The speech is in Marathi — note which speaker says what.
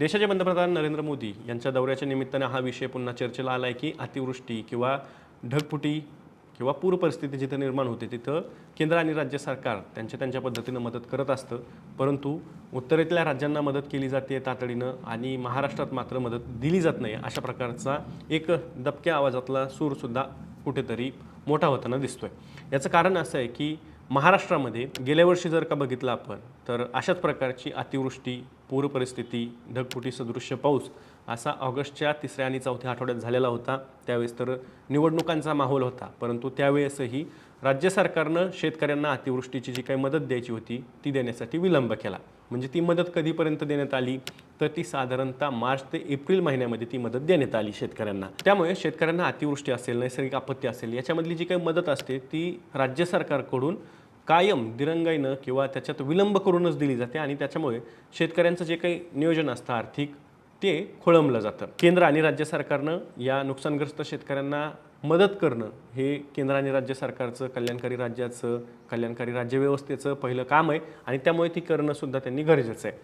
Speaker 1: देशाचे पंतप्रधान नरेंद्र मोदी यांच्या दौऱ्याच्या निमित्ताने हा विषय पुन्हा चर्चेला आला आहे की अतिवृष्टी किंवा ढगफुटी किंवा पूर परिस्थिती जिथं निर्माण होते तिथं केंद्र आणि राज्य सरकार त्यांच्या त्यांच्या पद्धतीनं मदत करत असतं. परंतु उत्तरेतल्या राज्यांना मदत केली जाते तातडीनं आणि महाराष्ट्रात मात्र मदत दिली जात नाही अशा प्रकारचा एक दबक्या आवाजातला सूरसुद्धा कुठेतरी मोठा होताना दिसतोय. याचं कारण असं आहे की महाराष्ट्रामध्ये गेल्या वर्षी जर का बघितलं आपण तर अशाच प्रकारची अतिवृष्टी पूर परिस्थिती ढगफुटी सदृश्य पाऊस असा ऑगस्टच्या तिसऱ्या आणि चौथ्या आठवड्यात झालेला होता. त्यावेळेस तर निवडणुकांचा माहोल होता परंतु त्यावेळेसही राज्य सरकारनं शेतकऱ्यांना अतिवृष्टीची जी काही मदत द्यायची होती ती देण्यासाठी विलंब केला. म्हणजे ती मदत कधीपर्यंत देण्यात आली? तर ती साधारणतः मार्च ते एप्रिल महिन्यामध्ये ती मदत देण्यात आली शेतकऱ्यांना. त्यामुळे शेतकऱ्यांना अतिवृष्टी असेल नैसर्गिक आपत्ती असेल याच्यामधली जी काही मदत असते ती राज्य सरकारकडून कायम दिरंगाईनं किंवा त्याच्यात विलंब करूनच दिली जाते आणि त्याच्यामुळे शेतकऱ्यांचं जे काही नियोजन असतं आर्थिक ते खोळंबलं जातं. केंद्र आणि राज्य सरकारनं या नुकसानग्रस्त शेतकऱ्यांना मदत करणं हे केंद्र आणि राज्य सरकारचं कल्याणकारी राज्याचं कल्याणकारी राज्यव्यवस्थेचं पहिलं काम आहे आणि त्यामुळे ती करणंसुद्धा त्यांनी गरजेचं आहे.